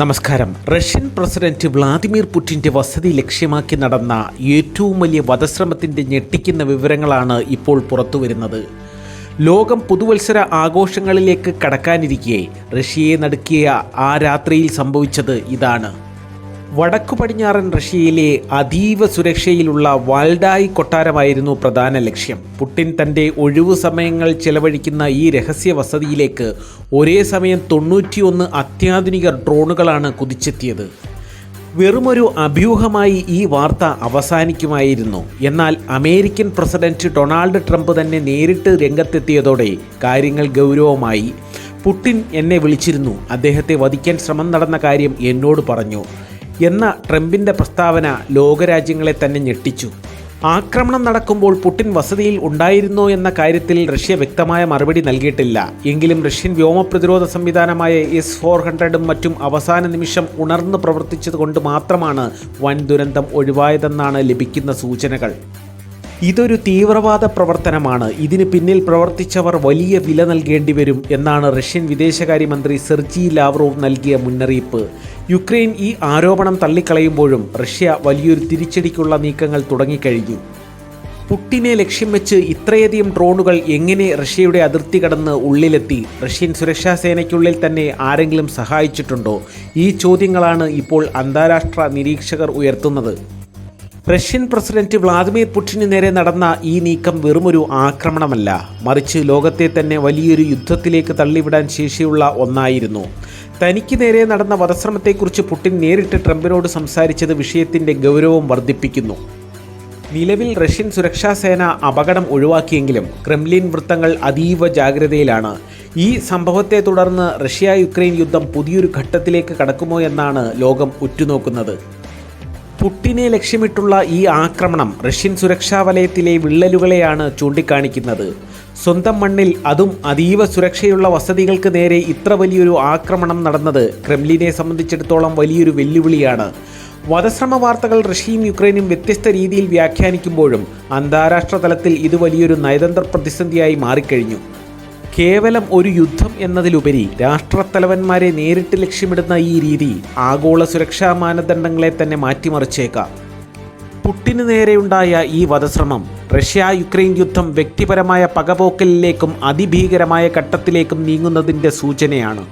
നമസ്കാരം. Russian president Vladimir പുടിന്റെ വസതി ലക്ഷ്യമാക്കി നടന്ന ഏറ്റവും വലിയ വധശ്രമത്തിന്റെ ഞെട്ടിക്കുന്ന വിവരങ്ങളാണ് ഇപ്പോൾ പുറത്തുവരുന്നത്. ലോകം പുതുവത്സര ആഘോഷങ്ങളിലേക്ക് കടക്കാനിരിക്കെ റഷ്യയെ നടുക്കിയ ആ രാത്രിയിൽ സംഭവിച്ചത് ഇതാണ്. വടക്കു പടിഞ്ഞാറൻ റഷ്യയിലെ അതീവ സുരക്ഷയിലുള്ള വാൽഡായി കൊട്ടാരമായിരുന്നു പ്രധാന ലക്ഷ്യം. പുട്ടിൻ തന്റെ ഒഴിവു സമയങ്ങൾ ചെലവഴിക്കുന്ന ഈ രഹസ്യ വസതിയിലേക്ക് ഒരേ സമയം തൊണ്ണൂറ്റിയൊന്ന് അത്യാധുനിക ഡ്രോണുകളാണ് കുതിച്ചെത്തിയത്. വെറുമൊരു അഭ്യൂഹമായി ഈ വാർത്ത അവസാനിക്കുമായിരുന്നു. എന്നാൽ അമേരിക്കൻ പ്രസിഡന്റ് ഡൊണാൾഡ് ട്രംപ് തന്നെ നേരിട്ട് രംഗത്തെത്തിയതോടെ കാര്യങ്ങൾ ഗൗരവമായി. പുട്ടിൻ എന്നെ വിളിച്ചിരുന്നു. അദ്ദേഹത്തെ വധിക്കാൻ ശ്രമം നടന്ന കാര്യം എന്നോട് പറഞ്ഞു. എന്ന ട്രംപിന്റെ പ്രസ്താവന ലോകരാജ്യങ്ങളെ തന്നെ ഞെട്ടിച്ചു. ആക്രമണം നടക്കുമ്പോൾ പുടിൻ വസതിയിൽ ഉണ്ടായിരുന്നോ എന്ന കാര്യത്തിൽ റഷ്യ വ്യക്തമായ മറുപടി നൽകിയിട്ടില്ല. എങ്കിലും റഷ്യൻ വ്യോമ പ്രതിരോധ സംവിധാനമായ എസ് ഫോർ ഹൺഡ്രഡും മറ്റും അവസാന നിമിഷം ഉണർന്നു പ്രവർത്തിച്ചതുകൊണ്ട് മാത്രമാണ് വൻ ദുരന്തം ഒഴിവായതെന്നാണ് ലഭിക്കുന്ന സൂചനകൾ. ഇതൊരു തീവ്രവാദ പ്രവർത്തനമാണ്. ഇതിന് പിന്നിൽ പ്രവർത്തിച്ചവർ വലിയ വില നൽകേണ്ടി വരും എന്നാണ് റഷ്യൻ വിദേശകാര്യമന്ത്രി സെർജി ലാവ്റോവ് നൽകിയ മുന്നറിയിപ്പ്. യുക്രൈൻ ഈ ആരോപണം തള്ളിക്കളയുമ്പോഴും റഷ്യ വലിയൊരു തിരിച്ചടിക്കുള്ള നീക്കങ്ങൾ തുടങ്ങിക്കഴിഞ്ഞു. പുട്ടിനെ ലക്ഷ്യം വെച്ച് ഇത്രയധികം ഡ്രോണുകൾ എങ്ങനെ റഷ്യയുടെ അതിർത്തി കടന്ന് ഉള്ളിലെത്തി? റഷ്യൻ സുരക്ഷാ സേനയ്ക്കുള്ളിൽ തന്നെ ആരെങ്കിലും സഹായിച്ചിട്ടുണ്ടോ? ഈ ചോദ്യങ്ങളാണ് ഇപ്പോൾ അന്താരാഷ്ട്ര നിരീക്ഷകർ ഉയർത്തുന്നത്. റഷ്യൻ പ്രസിഡന്റ് വ്ളാദിമിർ പുടിന് നേരെ നടന്ന ഈ നീക്കം വെറുമൊരു ആക്രമണമല്ല. മറിച്ച് ലോകത്തെ തന്നെ വലിയൊരു യുദ്ധത്തിലേക്ക് തള്ളിവിടാൻ ശേഷിയുള്ള ഒന്നായിരുന്നു. തനിക്ക് നേരെ നടന്ന വധശ്രമത്തെക്കുറിച്ച് പുടിൻ നേരിട്ട് ട്രംപിനോട് സംസാരിച്ചത് വിഷയത്തിന്റെ ഗൗരവം വർദ്ധിപ്പിക്കുന്നു. നിലവിൽ റഷ്യൻ സുരക്ഷാ സേന അപകടം ഒഴിവാക്കിയെങ്കിലും ക്രെംലിൻ വൃത്തങ്ങൾ അതീവ ജാഗ്രതയിലാണ്. ഈ സംഭവത്തെ തുടർന്ന് റഷ്യ യുക്രൈൻ യുദ്ധം പുതിയൊരു ഘട്ടത്തിലേക്ക് കടക്കുമോ എന്നാണ് ലോകം ഉറ്റുനോക്കുന്നത്. പുട്ടിനെ ലക്ഷ്യമിട്ടുള്ള ഈ ആക്രമണം റഷ്യൻ സുരക്ഷാ വലയത്തിലെ വിള്ളലുകളെയാണ് ചൂണ്ടിക്കാണിക്കുന്നത്. സ്വന്തം മണ്ണിൽ അതും അതീവ സുരക്ഷയുള്ള വസതികൾക്ക് നേരെ ഇത്ര വലിയൊരു ആക്രമണം നടന്നത് ക്രെംലിനെ സംബന്ധിച്ചിടത്തോളം വലിയൊരു വെല്ലുവിളിയാണ്. വധശ്രമ വാർത്തകൾ റഷ്യയും യുക്രൈനും വ്യത്യസ്ത രീതിയിൽ വ്യാഖ്യാനിക്കുമ്പോഴും അന്താരാഷ്ട്ര തലത്തിൽ ഇത് വലിയൊരു നയതന്ത്ര പ്രതിസന്ധിയായി മാറിക്കഴിഞ്ഞു. കേവലം ഒരു യുദ്ധം എന്നതിലുപരി രാഷ്ട്രത്തലവന്മാരെ നേരിട്ട് ലക്ഷ്യമിടുന്ന ഈ രീതി ആഗോള സുരക്ഷാ മാനദണ്ഡങ്ങളെ തന്നെ മാറ്റിമറിച്ചേക്കാം. പുട്ടിന് നേരെയുണ്ടായ ഈ വധശ്രമം റഷ്യ യുക്രൈൻ യുദ്ധം വ്യക്തിപരമായ പകപോക്കലിലേക്കും അതിഭീകരമായ ഘട്ടത്തിലേക്കും നീങ്ങുന്നതിന്റെ സൂചനയാണ്.